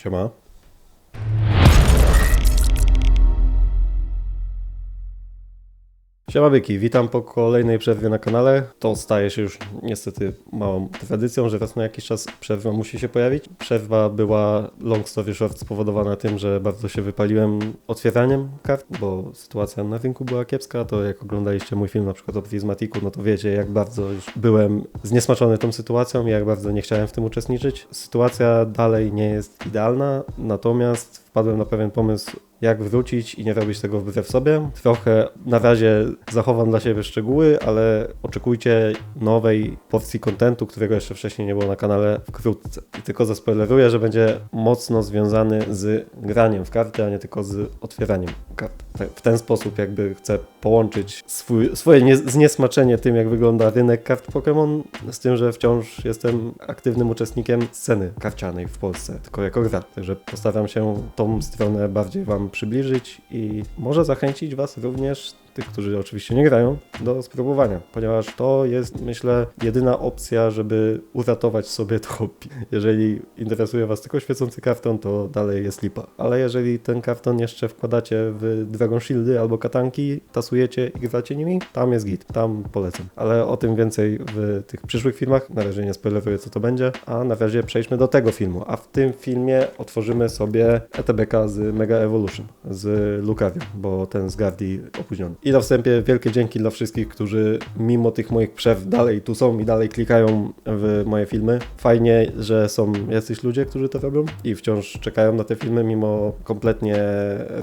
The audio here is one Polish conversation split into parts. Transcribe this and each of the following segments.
Siema. Siema byki, witam po kolejnej przerwie na kanale. To staje się już niestety małą tradycją, że raz na jakiś czas przerwa musi się pojawić. Przerwa była long story short spowodowana tym, że bardzo się wypaliłem otwieraniem kart, bo sytuacja na rynku była kiepska. To jak oglądaliście mój film na przykład o Prismatiku, no to wiecie jak bardzo już byłem zniesmaczony tą sytuacją i jak bardzo nie chciałem w tym uczestniczyć. Sytuacja dalej nie jest idealna, natomiast wpadłem na pewien pomysł jak wrócić i nie robić tego wbrew sobie. Trochę na razie zachowam dla siebie szczegóły, ale oczekujcie nowej porcji kontentu, którego jeszcze wcześniej nie było na kanale wkrótce. I tylko zaspoileruję, że będzie mocno związany z graniem w karty, a nie tylko z otwieraniem kart. W ten sposób jakby chcę połączyć swój, swoje nie, zniesmaczenie tym, jak wygląda rynek kart Pokémon, z tym, że wciąż jestem aktywnym uczestnikiem sceny karcianej w Polsce, tylko jako gra. Także postaram się tą stronę bardziej Wam przybliżyć i może zachęcić Was również, tych, którzy oczywiście nie grają, do spróbowania, ponieważ to jest, myślę, jedyna opcja, żeby uratować sobie to hobby. Jeżeli interesuje Was tylko świecący karton, to dalej jest lipa. Ale jeżeli ten karton jeszcze wkładacie w Dragon Shieldy albo katanki, tasujecie i gracie nimi, tam jest git, tam polecam. Ale o tym więcej w tych przyszłych filmach, na razie nie spoileruję co to będzie, a na razie przejdźmy do tego filmu. A w tym filmie otworzymy sobie ETBK z Mega Evolution, z Lucario, bo ten z Gardi opóźniony. I na wstępie wielkie dzięki dla wszystkich, którzy mimo tych moich przerw dalej tu są i dalej klikają w moje filmy. Fajnie, że są jacyś ludzie, którzy to robią i wciąż czekają na te filmy mimo kompletnie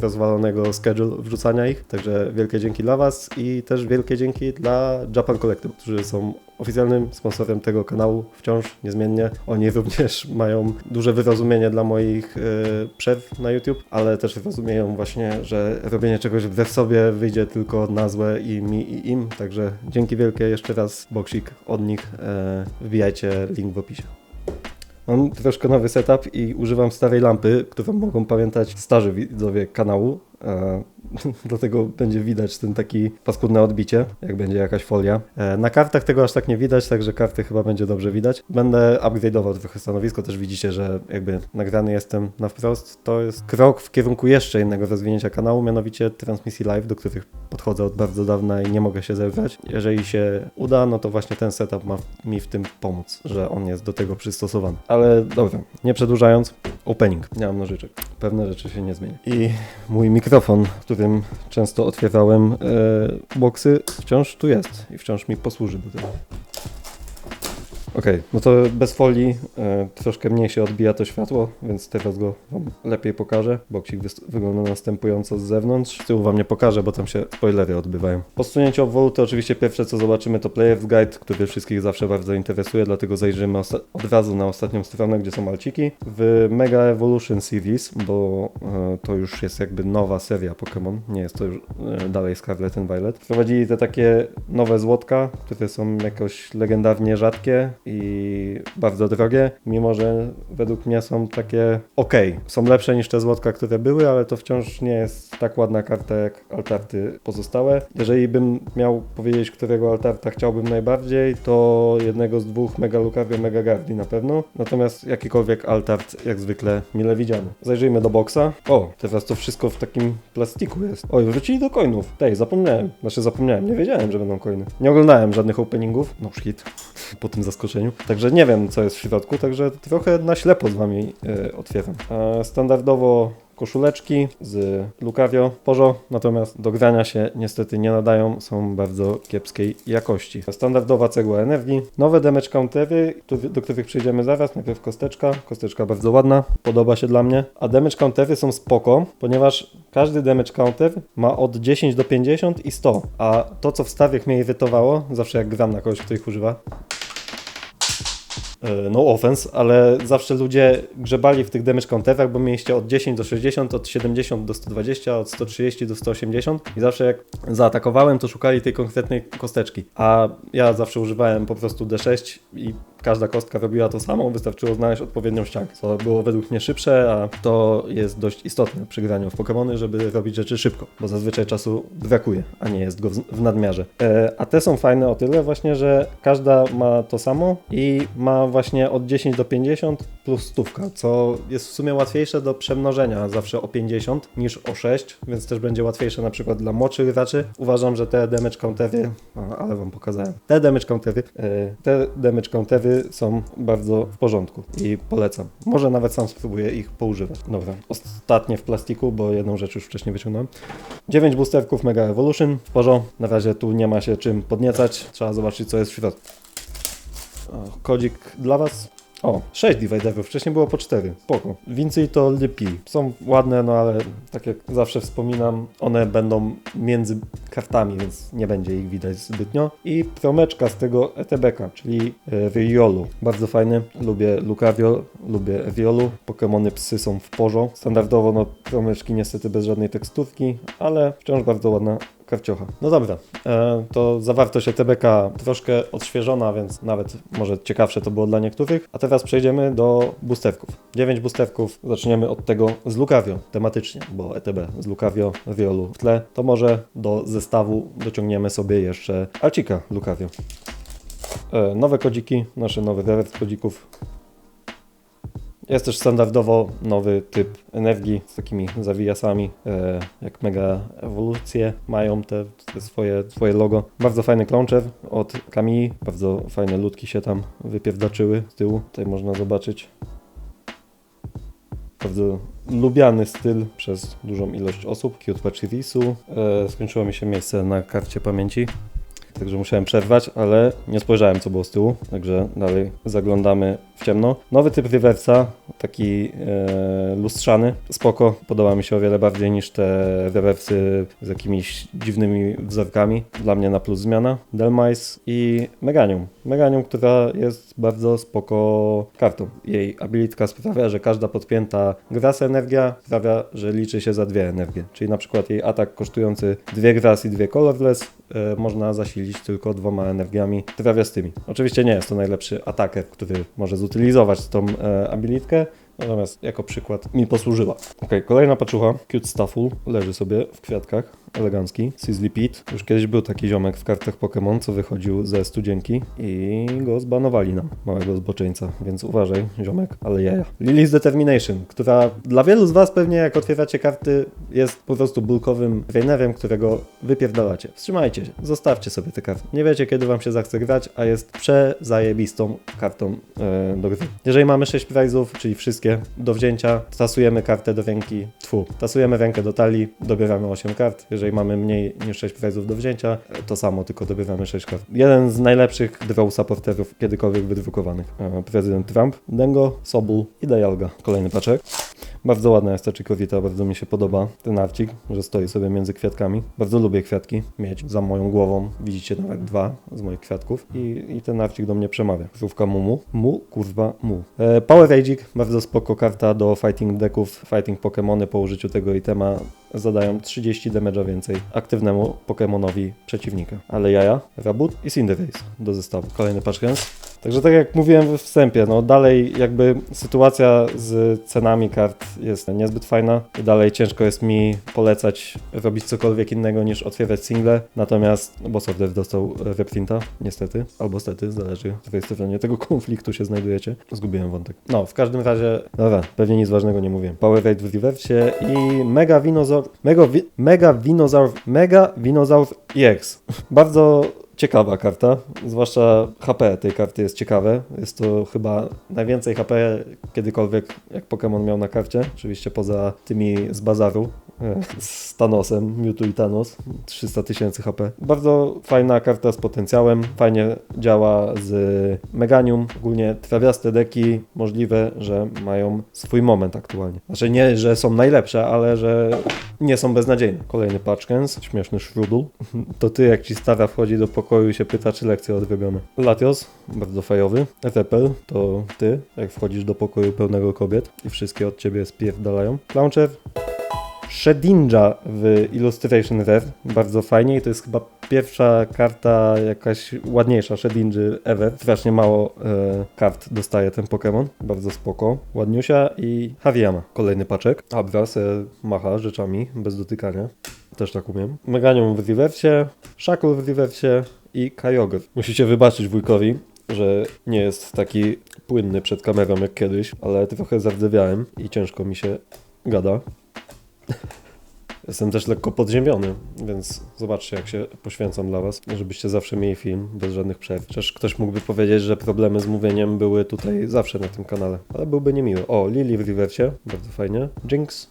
rozwalonego schedule wrzucania ich. Także wielkie dzięki dla Was i też wielkie dzięki dla Japan Collective, którzy są oficjalnym sponsorem tego kanału wciąż niezmiennie. Oni również mają duże wyrozumienie dla moich e, przerw na YouTube, ale też rozumieją właśnie, że robienie czegoś wbrew sobie wyjdzie tylko na złe i mi i im. Także dzięki wielkie jeszcze raz, boksik od nich. E, wbijajcie link w opisie. Mam troszkę nowy setup i używam starej lampy, którą mogą pamiętać starzy widzowie kanału. E, dlatego będzie widać ten taki paskudne odbicie, jak będzie jakaś folia. E, na kartach tego aż tak nie widać, także karty chyba będzie dobrze widać. Będę upgrade'ował trochę stanowisko, też widzicie, że jakby nagrany jestem na wprost. To jest krok w kierunku jeszcze innego rozwinięcia kanału, mianowicie transmisji live, do których podchodzę od bardzo dawna i nie mogę się zebrać. Jeżeli się uda, no to właśnie ten setup ma mi w tym pomóc, że on jest do tego przystosowany. Ale dobra, nie przedłużając, opening. Nie mam nożyczek. Pewne rzeczy się nie zmienią. I mój mikrofon, którym często otwierałem e, boksy, wciąż tu jest i wciąż mi posłuży do tego. Okej, no to bez folii e, troszkę mniej się odbija to światło, więc teraz go Wam lepiej pokażę. Boksik wygląda następująco z zewnątrz. Tyłu Wam nie pokażę, bo tam się spoilery odbywają. Po sunięciu obwodu to oczywiście pierwsze co zobaczymy to Player's Guide, który wszystkich zawsze bardzo interesuje, dlatego zajrzymy od razu na ostatnią stronę, gdzie są alciki. W Mega Evolution Series, bo e, to już jest jakby nowa seria Pokémon, nie jest to już e, dalej Scarlet and Violet. Wprowadzili te takie nowe złotka, które są jakoś legendarnie rzadkie i bardzo drogie, mimo że według mnie są takie ok. Są lepsze niż te złotka, które były, ale to wciąż nie jest tak ładna karta jak altarty pozostałe. Jeżeli bym miał powiedzieć, którego altarta chciałbym najbardziej, to jednego z dwóch Mega Lucario, Mega Gardi na pewno. Natomiast jakikolwiek altart, jak zwykle, mile widziany. Zajrzyjmy do boksa. O, teraz to wszystko w takim plastiku jest. Oj, wrócili do coinów. Tej, zapomniałem. Znaczy zapomniałem, nie wiedziałem, że będą coiny. Nie oglądałem żadnych openingów. No shit. Po tym zaskoczeniu. Także nie wiem, co jest w środku, także trochę na ślepo z wami e, otwieram. E, standardowo koszuleczki z Lucario Porzo, natomiast do grania się niestety nie nadają, są bardzo kiepskiej jakości. Standardowa cegła energii, nowe damage countery, do których przejdziemy zaraz, najpierw kosteczka, kosteczka bardzo ładna, podoba się dla mnie, a damage countery są spoko, ponieważ każdy damage counter ma od 10 do 50 i 100, a to co w stawiach mnie irytowało, zawsze jak gram na kogoś, kto ich używa, no offense, ale zawsze ludzie grzebali w tych damage counterach, bo mieliście od 10 do 60, od 70 do 120, od 130 do 180 i zawsze jak zaatakowałem, to szukali tej konkretnej kosteczki. A ja zawsze używałem po prostu D6 i każda kostka robiła to samo, wystarczyło znaleźć odpowiednią ściankę, co było według mnie szybsze, a to jest dość istotne przy graniu w Pokémony, żeby robić rzeczy szybko, bo zazwyczaj czasu brakuje, a nie jest go w, nadmiarze. E, a te są fajne o tyle właśnie, że każda ma to samo i ma właśnie od 10 do 50 plus stówka, co jest w sumie łatwiejsze do przemnożenia zawsze o 50 niż o 6, więc też będzie łatwiejsze na przykład dla młodszych graczy. Uważam, że te damage countery, ale wam pokazałem, te damage countery, e, te damage countery są bardzo w porządku i polecam. Może nawet sam spróbuję ich poużywać. Dobra, ostatnie w plastiku, bo jedną rzecz już wcześniej wyciągnąłem. 9 boosterków Mega Evolution w porządku. Na razie tu nie ma się czym podniecać. Trzeba zobaczyć, co jest w środku. O, kodzik dla Was. O, 6 dividerów, wcześniej było po 4. Spoko. Więcej to lipi. Są ładne, no ale tak jak zawsze wspominam, one będą między kartami, więc nie będzie ich widać zbytnio. I promeczka z tego ETB-ka, czyli e, Riolu. Bardzo fajny. Lubię Lucario, lubię Riolu. Pokémony psy są w porzo. Standardowo no promeczki niestety bez żadnej tekstówki, ale wciąż bardzo ładna karciocha. No dobra, e, to zawartość ETBK troszkę odświeżona, więc nawet może ciekawsze to było dla niektórych. A teraz przejdziemy do boosterków. 9 boosterków, zaczniemy od tego z Lucario tematycznie, bo ETB z Lucario, Riolu w tle. To może do zestawu dociągniemy sobie jeszcze Alcika Lucario. E, nowe kodziki, nasze nowe rewers kodzików. Jest też standardowo nowy typ energii z takimi zawijasami, e, jak mega ewolucje mają te, te swoje, swoje logo. Bardzo fajny launcher od Kamii, bardzo fajne ludki się tam wypierdaczyły z tyłu. Tutaj można zobaczyć bardzo lubiany styl przez dużą ilość osób. Cute Pachirisu. E, skończyło mi się miejsce na karcie pamięci. Także musiałem przerwać, ale nie spojrzałem co było z tyłu, także dalej zaglądamy w ciemno. Nowy typ rewersa, taki e, lustrzany, spoko, podoba mi się o wiele bardziej niż te rewersy z jakimiś dziwnymi wzorkami. Dla mnie na plus zmiana. Delmice i Meganium. Meganium, która jest bardzo spoko kartą. Jej abilitka sprawia, że każda podpięta gras energia sprawia, że liczy się za dwie energie. Czyli na przykład jej atak kosztujący dwie gras i dwie colorless e, można zasilić tylko dwoma energiami trawiastymi. Oczywiście nie jest to najlepszy ataker, który może zutylizować tą e, abilitkę, natomiast jako przykład mi posłużyła. Ok, kolejna paczucha, Cute Stafful, leży sobie w kwiatkach, elegancki, Sizzly Pete. Już kiedyś był taki ziomek w kartach Pokémon, co wychodził ze studzienki i go zbanowali nam, małego zboczeńca, więc uważaj, ziomek, ale jaja. Lily's Determination, która dla wielu z Was pewnie jak otwieracie karty jest po prostu bulkowym trainerem, którego wypierdalacie. Wstrzymajcie się, zostawcie sobie te karty. Nie wiecie kiedy Wam się zachce grać, a jest przezajebistą kartą e, do gry. Jeżeli mamy 6 prizów, czyli wszystkie do wzięcia, tasujemy kartę do ręki, tfu, tasujemy rękę do talii, dobieramy 8 kart. Jeżeli mamy mniej niż 6 prizów do wzięcia, to samo, tylko dobieramy 6 kart. Jeden z najlepszych draw supporterów kiedykolwiek wydrukowanych. E, prezydent Trump, Dengo, Sobul i Dialga. Kolejny paczek. Bardzo ładna jest ta czykowita, bardzo mi się podoba ten arcik, że stoi sobie między kwiatkami. Bardzo lubię kwiatki mieć za moją głową. Widzicie nawet dwa z moich kwiatków i, i ten arcik do mnie przemawia. Krówka Mumu. Mu, kurwa, mu. E, Power Rage'ik, bardzo spoko karta do fighting decków, fighting Pokémony po użyciu tego itema zadają 30 damage'a więcej aktywnemu Pokémonowi przeciwnika. Ale jaja, Rabut i Cinderace do zestawu. Kolejny paczkens. Także tak jak mówiłem we wstępie, no dalej jakby sytuacja z cenami kart jest niezbyt fajna dalej ciężko jest mi polecać robić cokolwiek innego niż otwierać single, natomiast, no bo Sofdev dostał reprinta, niestety, albo stety, zależy z której stronie tego konfliktu się znajdujecie. Zgubiłem wątek. No, w każdym razie, dobra, pewnie nic ważnego nie mówiłem. Power Raid w reversie i Mega Winozaur, Mega, wi, Mega Winozaur, Mega Winozaur EX. Bardzo ciekawa karta, zwłaszcza HP tej karty jest ciekawe. Jest to chyba najwięcej HP kiedykolwiek jak Pokémon miał na karcie, oczywiście poza tymi z bazaru z Thanosem, Mewtwo i Thanos, 300 tysięcy HP. Bardzo fajna karta z potencjałem, fajnie działa z Meganium, ogólnie trawiaste deki możliwe, że mają swój moment aktualnie. Znaczy nie, że są najlepsze, ale że nie są beznadziejne. Kolejny Patchkens, śmieszny Shrudul. To ty jak ci stara wchodzi do pokoju i się pyta, czy lekcja odrobiona. Latios, bardzo fajowy. Etepel, to ty, jak wchodzisz do pokoju pełnego kobiet i wszystkie od ciebie spierdalają. Launcher, Shedinja w Illustration Rare, bardzo fajnie i to jest chyba pierwsza karta jakaś ładniejsza Shedinży ever. Strasznie mało e, kart dostaje ten Pokémon, bardzo spoko. Ładniusia i Hariyama, kolejny paczek. Abra se macha rzeczami bez dotykania. Też tak umiem. Meganium w reversie, Shackle w reversie i Kyogre. Musicie wybaczyć wujkowi, że nie jest taki płynny przed kamerą jak kiedyś, ale trochę zardzewiałem i ciężko mi się gada. Jestem też lekko podziemiony, więc zobaczcie, jak się poświęcam dla Was, żebyście zawsze mieli film bez żadnych przerw. Chociaż ktoś mógłby powiedzieć, że problemy z mówieniem były tutaj zawsze na tym kanale, ale byłby niemiły. O, Lily w reversie, bardzo fajnie. Jinx.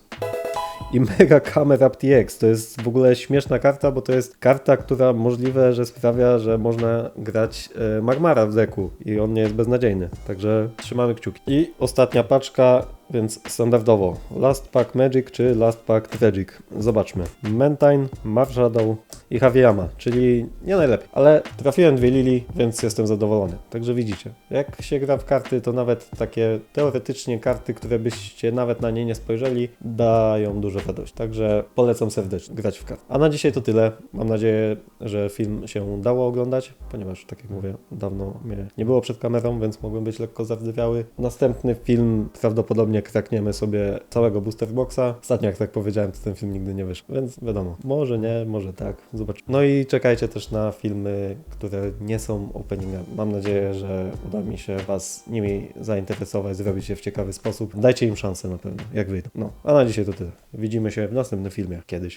I Mega Camera TX to jest w ogóle śmieszna karta, bo to jest karta, która możliwe, że sprawia, że można grać e, Magmara w deku i on nie jest beznadziejny. Także trzymamy kciuki. I ostatnia paczka, więc standardowo Last Pack Magic czy Last Pack Tragic. Zobaczmy. Mentine, Marshadow i Haviyama, czyli nie najlepiej. Ale trafiłem dwie Lili, więc jestem zadowolony. Także widzicie, jak się gra w karty, to nawet takie teoretycznie karty, które byście nawet na nie nie spojrzeli, dają dużo radości. Także polecam serdecznie grać w karty. A na dzisiaj to tyle. Mam nadzieję, że film się dało oglądać, ponieważ, tak jak mówię, dawno mnie nie było przed kamerą, więc mogłem być lekko zardzewiały. Następny film prawdopodobnie krakniemy sobie całego booster boxa. Ostatnio, jak tak powiedziałem, to ten film nigdy nie wyszedł, więc wiadomo, może nie, może tak, zobacz. No i czekajcie też na filmy, które nie są openingami. Mam nadzieję, że uda mi się Was nimi zainteresować, zrobić je w ciekawy sposób. Dajcie im szansę na pewno, jak wyjdą. No, a na dzisiaj to tyle. Widzimy się w następnym filmie kiedyś.